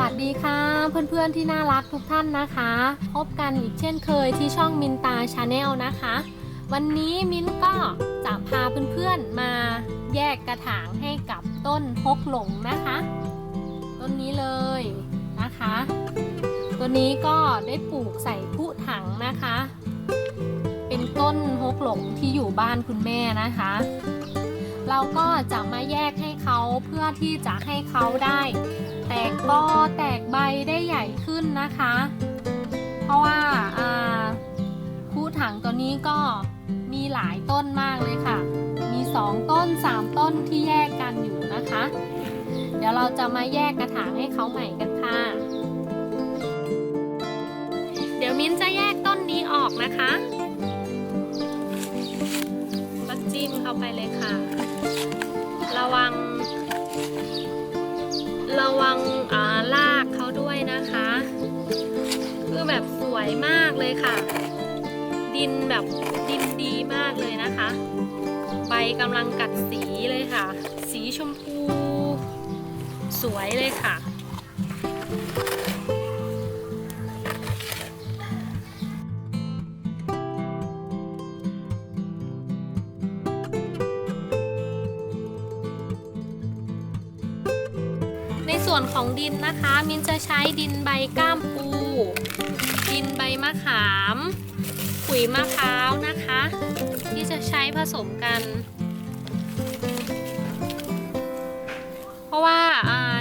วัสดีค่ะ เพื่อนๆที่น่ารักทุกท่านนะคะ พบกันอีกเช่นเคยที่ช่องมินตาชาแนลนะคะ วันนี้มินก็จะพาเพื่อนๆมาแยกกระถางให้กับต้นฮกหลงนะคะ ต้นนี้เลยนะคะ ตัวนี้ก็ได้ปลูกใส่ผู้ถังนะคะ เป็นต้นฮกหลงที่อยู่บ้านคุณแม่นะคะ เราก็จะมาแยกให้เขาเพื่อที่จะให้เขาได้ แตกกอแตกใบได้ใหญ่ขึ้นนะคะ เพราะว่าอ่าคู่ถังตัวนี้ก็มีหลายต้นมากเลยค่ะ มี 2 ต้น 3 ต้นที่แยกกันอยู่นะคะ เดี๋ยวเราจะมาแยกกระถางให้เขาใหม่กันค่ะ เดี๋ยวมิ้นจะแยกต้นนี้ออกนะคะ ก็จิ้มเข้าไปเลยค่ะ ระวัง ระวังอ่าลากเขาด้วยนะคะ คือแบบสวยมากเลยค่ะ ดินแบบดินดีมากเลยนะคะ ใบกำลังกัดสีเลยค่ะ สีชมพู สวยเลยค่ะ ในส่วนของดินนะคะ มินจะใช้ดินใบก้ามปู ดินใบมะขาม ขุยมะพร้าวนะคะ ที่จะใช้ผสมกัน เพราะว่า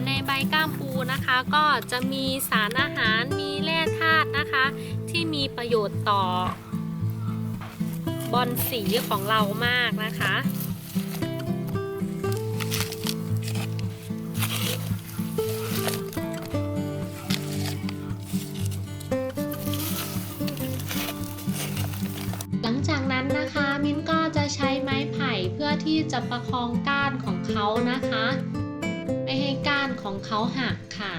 ในใบก้ามปูนะคะก็จะมีสารอาหารมีแร่ธาตุนะคะ ที่มีประโยชน์ต่อบอลสีของเรามากนะคะ ลังจากนั้นนะคะมิ้นก็จะใช้ไม้ไผ่เพื่อที่จะประคองก้านของเขานะคะ ไม่ให้ก้านของเขาหักค่ะ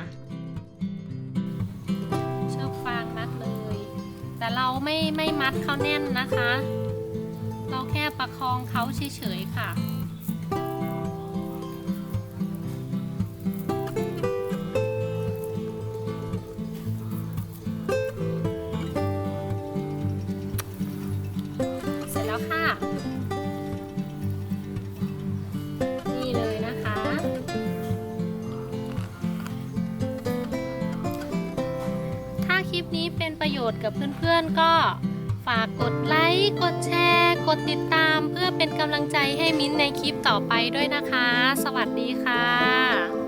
เชือกฟางมัดเลย แต่เราไม่ไม่มัดเขาแน่นนะคะ เราแค่ประคองเขาเฉยๆค่ะ ค่ะ นี่เลยนะคะ ถ้าคลิปนี้เป็นประโยชน์กับเพื่อนๆก็ฝากกดไลค์ กดแชร์ กดติดตามเพื่อเป็นกำลังใจให้มิ้นในคลิปต่อไปด้วยนะคะ สวัสดีค่ะ